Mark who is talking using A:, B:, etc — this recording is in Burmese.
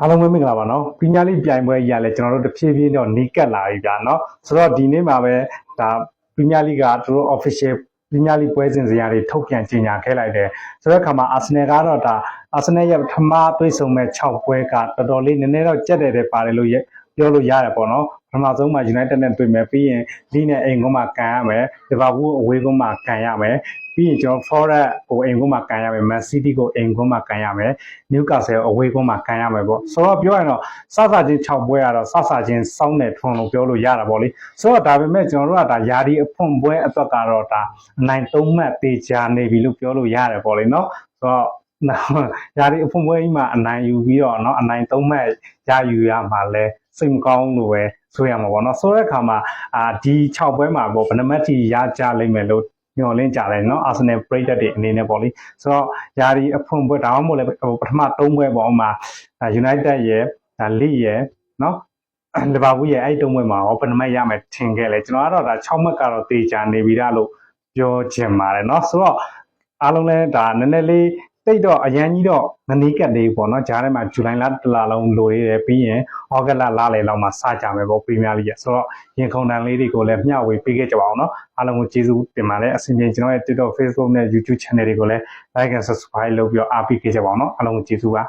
A: အားလုံးပဲမင်္ဂလာပါနော်ပညာလေးပြိုင်ပွဲကြီးရလဲကျွန်တော်တို့တဖြည်းဖြည်းတော့နီးကပ်လာပြီဗျာနော်ဆိုတော့ဒီနေ့မှာပဲဒါပညာလေးကသူတို့ official ပညာလေးပွဲစဉ်စရာတွေထုတ်ပြန်ကြေညာခဲ့လိုက်တယ်ဆိုတော့အခါမှာအာဆင်နယ်ကတော့ဒါအာဆင်နယ်ရဲ့ပထမသွေးဆုံမဲ့6ပွဲကတော်တော်လေးနည်းနည်းတော့ကြက်တယ်တယ်ပါတယ်လို့ ပြောလို့ရတယ်ပေါ့နော်ပထမဆုံးမှာ United နဲ့တွေ့မယ်ပြီးရင်လီနဲ့အိမ်ကုန်းမှာကန်ရမယ်လီဗာပူးအဝေးကုန်းမှာကန်ရမယ်ပြီးရင်ကျွန်တော် Forest ကိုအိမ်ကုန်းမှာကန်ရမယ် Man City ကိုအိမ်ကုန်းမှာကန်ရမယ် Newcastle အဝေးကုန်းမှာကန်ရမယ်ပေါ့ဆိုတော့ပြောရရင်တော့စစချင်း6ပွဲကတော့စစချင်းစောင်းတဲ့ထွန်လို့ပြောလို့ရတာပေါ့လေဆိုတော့ဒါပေမဲ့ကျွန်တော်တို့ကဒါယာဒီအဖွင့်ပွဲအတွက်ကတော့ဒါအနိုင်3မှတ်တေချာနေပြီလို့ပြောလို့ရတယ်ပေါ့လေနော်ဆိုတော့နော်ယာဒီအဖွင့်ပွဲကြီးမှာအနိုင်ယူပြီးတော့နော်အနိုင်3မှတ်ရယူရမှာလဲ စိတ်မကောင်းလို့ပဲဆိုရမှာပေါ့เนาะဆိုတဲ့အခါမှာအာဒီ6ပွဲမှာပေါ့ဘယ်နှမှတ်ထိရကြလိမ့်မယ်လို့ညှော်လင့်ကြတယ်เนาะအာဆင်နယ်ပရိသတ်တွေအနေနဲ့ပေါ့လေဆိုတော့ယာဒီအဖွင့်ပွဲဒါမှမဟုတ်လည်းဟိုပထမ၃ပွဲပေါ့ဥမာ United ရဲ့ဒါ Leeds ရဲ့เนาะလီဗာပူးရဲ့အဲ့တုံးပွဲမှာရောဘယ်နှမှတ်ရမယ်ထင်ခဲ့လဲကျွန်တော်ကတော့ဒါ6မှတ်ကတော့တေချာနေပြီလားလို့ပြောချင်ပါတယ်เนาะဆိုတော့အားလုံးလည်းဒါနည်းနည်းလေး တိတ်တော့အရန်ကြီးတော့မနီးကတ်သေးဘူးပေါ့နော်ဂျားထဲမှာဇူလိုင်လတစ်လလုံးလိုရည်ပြီးရင်ဩဂတ်လလလယ်လောက်မှာစကြမယ်ပေါ့ပရီးမီးယားလိဂ်ဆိုတော့ရင်ခုန်တန်လေးတွေကိုလည်းမျှဝေပေးခဲ့ကြပါအောင်နော်အားလုံးကိုကျေးဇူးတင်ပါတယ်အစဉ်ချင်းကျွန်တော်ရဲ့ TikTok Facebook နဲ့ YouTube channel တွေကိုလည်း like and subscribe လုပ်ပြီးတော့အားပေးခဲ့ကြပါအောင်နော်အားလုံးကိုကျေးဇူးပါ